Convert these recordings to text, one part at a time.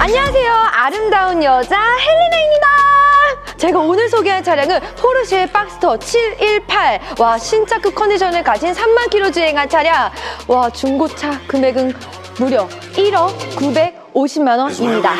안녕하세요. 아름다운 여자 헬리나입니다. 제가 오늘 소개할 차량은 포르쉐 박스터 718. 와, 신차급 컨디션을 가진 3만 킬로 주행한 차량. 와, 중고차 금액은 무려 1억 950만 원입니다.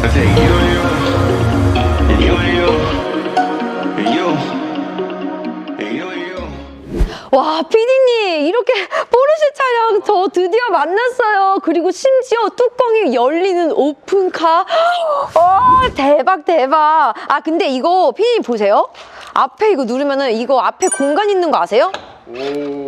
I take you and you, and you and you, and you, and you and you. 와, 피디님, 이렇게 포르쉐 차량 저 드디어 만났어요. 그리고 심지어 뚜껑이 열리는 오픈카. 와, 대박, 대박. 아, 근데 이거 피디님 보세요. 앞에 이거 누르면은 이거 앞에 공간 있는 거 아세요? 오.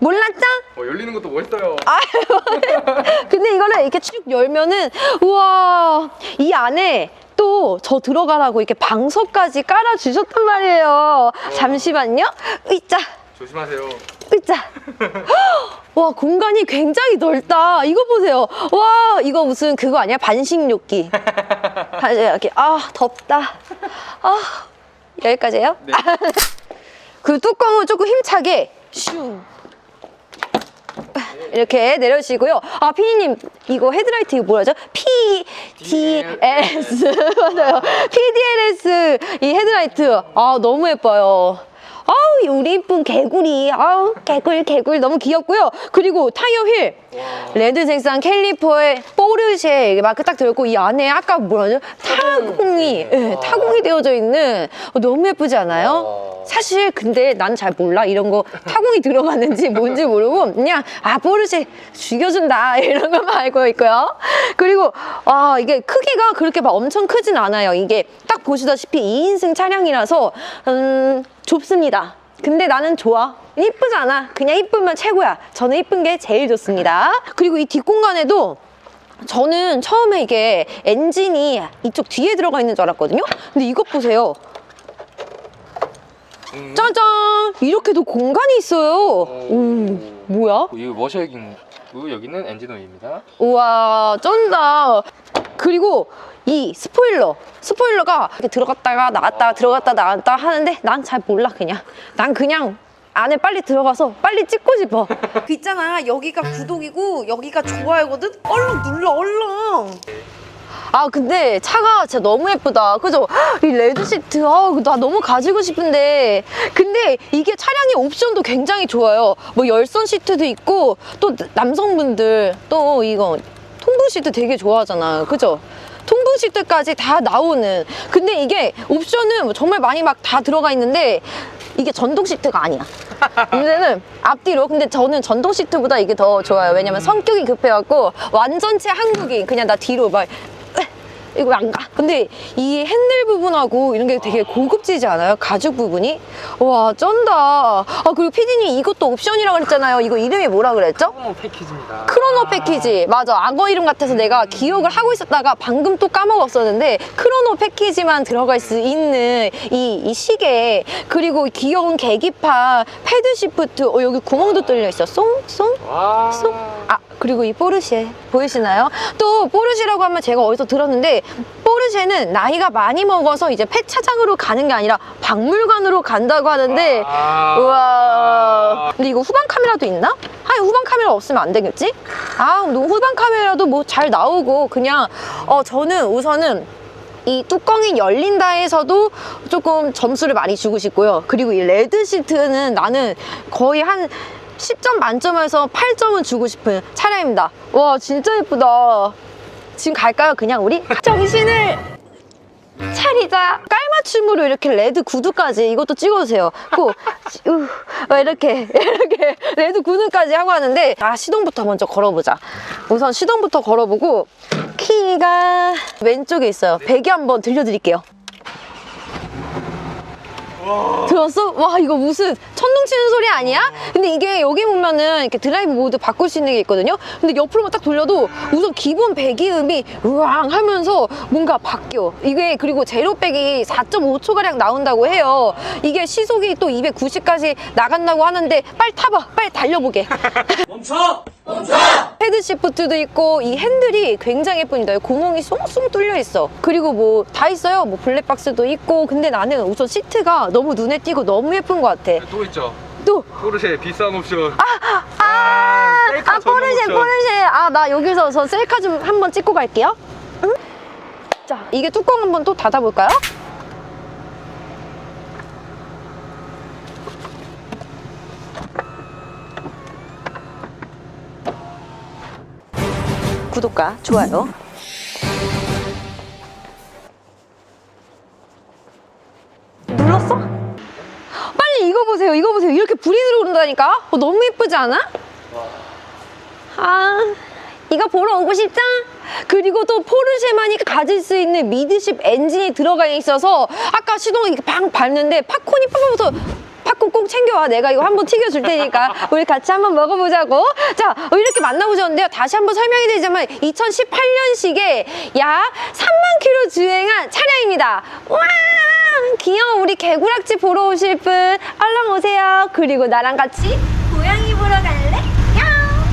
몰랐죠? 어, 열리는 것도 멋있어요. 근데 이거를 이렇게 쭉 열면은 우와 이 안에 또 저 들어가라고 이렇게 방석까지 깔아 주셨단 말이에요. 잠시만요. 의자 조심하세요. 의자. 와 공간이 굉장히 넓다. 이거 보세요. 와 이거 무슨 그거 아니야? 반식욕기. 이렇게 아 덥다. 아 여기까지예요? 네. 그 뚜껑은 조금 힘차게 슝 이렇게 내려주시고요. 아 피디님 이거 헤드라이트 이거 뭐라죠? PDLS 맞아요. PDLS 이 헤드라이트 아 너무 예뻐요. 아우 우리 이쁜 개구리 아우 개굴 개굴 너무 귀엽고요. 그리고 타이어 휠 레드 색상 캘리퍼에 포르쉐 이게 마크 딱 들어있고 이 안에 아까 뭐라죠? 타공이 예, 타공이 되어져 있는 어, 너무 예쁘지 않아요? 사실 근데 난 잘 몰라 이런 거 타공이 들어갔는지 뭔지 모르고 그냥 아 포르쉐 죽여준다 이런 것만 알고 있고요. 그리고 아 이게 크기가 그렇게 막 엄청 크진 않아요. 이게 딱 보시다시피 2인승 차량이라서 음 좁습니다. 근데 나는 좋아. 이쁘잖아. 그냥 이쁘면 최고야. 저는 이쁜 게 제일 좋습니다. 그리고 이 뒷공간에도 저는 처음에 이게 엔진이 이쪽 뒤에 들어가 있는 줄 알았거든요. 근데 이것 보세요. 음. 짜잔! 이렇게도 공간이 있어요. 오, 뭐야? 이거 워셔액이고 여기는 엔진 오일입니다. 우와, 쩐다. 그리고 이 스포일러. 스포일러가 이렇게 들어갔다가 나갔다 들어갔다 나갔다 하는데 난 잘 몰라, 그냥. 난 그냥 안에 빨리 들어가서 빨리 찍고 싶어. 그 있잖아. 여기가 구독이고 여기가 좋아요거든? 얼른 눌러, 얼른. 아 근데 차가 진짜 너무 예쁘다. 그죠? 이 레드 시트. 아, 나 너무 가지고 싶은데. 근데 이게 차량의 옵션도 굉장히 좋아요. 뭐 열선 시트도 있고 또 남성분들 또 이거 통풍 시트 되게 좋아하잖아. 그죠? 통풍 시트까지 다 나오는. 근데 이게 옵션은 정말 많이 막 다 들어가 있는데 이게 전동 시트가 아니야. 문제는 앞뒤로. 근데 저는 전동 시트보다 이게 더 좋아요. 왜냐면 성격이 급해갖고 완전체 한국인. 그냥 나 뒤로 막 이거 안 가. 근데 이 핸들 부분하고 이런 게 되게 고급지지 않아요? 가죽 부분이? 와, 쩐다. 아, 그리고 피디님 이것도 옵션이라고 그랬잖아요. 이거 이름이 뭐라 그랬죠? 프로모 패키지입니다. 크로노 패키지. 맞아. 악어 이름 같아서 내가 기억을 하고 있었다가 방금 또 까먹었었는데 크로노 패키지만 들어갈 수 있는 이, 이 시계 그리고 귀여운 계기판 패드 시프트 어, 여기 구멍도 뚫려 있어. 쏭? 쏭? 아 그리고 이 포르쉐 보이시나요? 또 포르쉐라고 하면 제가 어디서 들었는데 포르쉐는 나이가 많이 먹어서 이제 폐차장으로 가는 게 아니라 박물관으로 간다고 하는데 아. 우와 근데 이거 후방 카메라도 있나? 아니 후방 카메라 없으면 안 되겠지? 아너 후방 카메라도 뭐 잘 나오고 그냥 어 저는 우선은 이 뚜껑이 열린다 해서도 조금 점수를 많이 주고 싶고요. 그리고 이 레드 시트는 나는 거의 한 10점 만점에서 8점은 주고 싶은 차량입니다. 와, 진짜 예쁘다. 지금 갈까요? 그냥 우리? 정신을 차리자. 깔맞춤으로 이렇게 레드 구두까지 이것도 찍어주세요. 고, 우, 어, 이렇게, 이렇게 레드 구두까지 하고 하는데, 아, 시동부터 먼저 걸어보자. 우선 시동부터 걸어보고, 키가 왼쪽에 있어요. 배기 한번 들려드릴게요. 들었어? 와 이거 무슨 천둥 치는 소리 아니야? 근데 이게 여기 보면은 이렇게 드라이브 모드 바꿀 수 있는 게 있거든요. 근데 옆으로만 딱 돌려도 우선 기본 배기음이 우왕 하면서 뭔가 바뀌어. 이게 그리고 제로백이 4.5초 가량 나온다고 해요. 이게 시속이 또 290까지 나간다고 하는데 빨리 타봐, 빨리 달려보게. 멈춰! 멈춰! 헤드 시프트도 있고 이 핸들이 굉장히 예쁩니다. 구멍이 숭숭 뚫려 있어. 그리고 뭐 다 있어요. 뭐 블랙박스도 있고. 근데 나는 우선 시트가 너무 눈에 띄고 너무 예쁜 것 같아. 또 있죠. 또 포르쉐 비싼 옵션. 아, 셀카 아 전용 포르쉐 옵션. 포르쉐. 아 나 여기서 저 셀카 좀 한번 찍고 갈게요. 응? 자 이게 뚜껑 한번 또 닫아볼까요? 구독과 좋아요. 이거 보세요. 이거 보세요. 이렇게 불이 들어온다니까? 어, 너무 예쁘지 않아? 아, 이거 보러 오고 싶다? 그리고 또 포르쉐만이 가질 수 있는 미드십 엔진이 들어가 있어서 아까 시동을 이렇게 방 밟는데 팝콘이 팝콘부터 팝콘 꼭 챙겨와. 내가 이거 한번 튀겨줄 테니까 우리 같이 한번 먹어보자고. 자, 어, 이렇게 만나보셨는데요. 다시 한번 설명이 되자면 2018년식에 약 3만 킬로 주행한 차량입니다. 와! 귀여운 우리 개구락지 보러 오실 분 얼른 오세요. 그리고 나랑 같이 고양이 보러 갈래?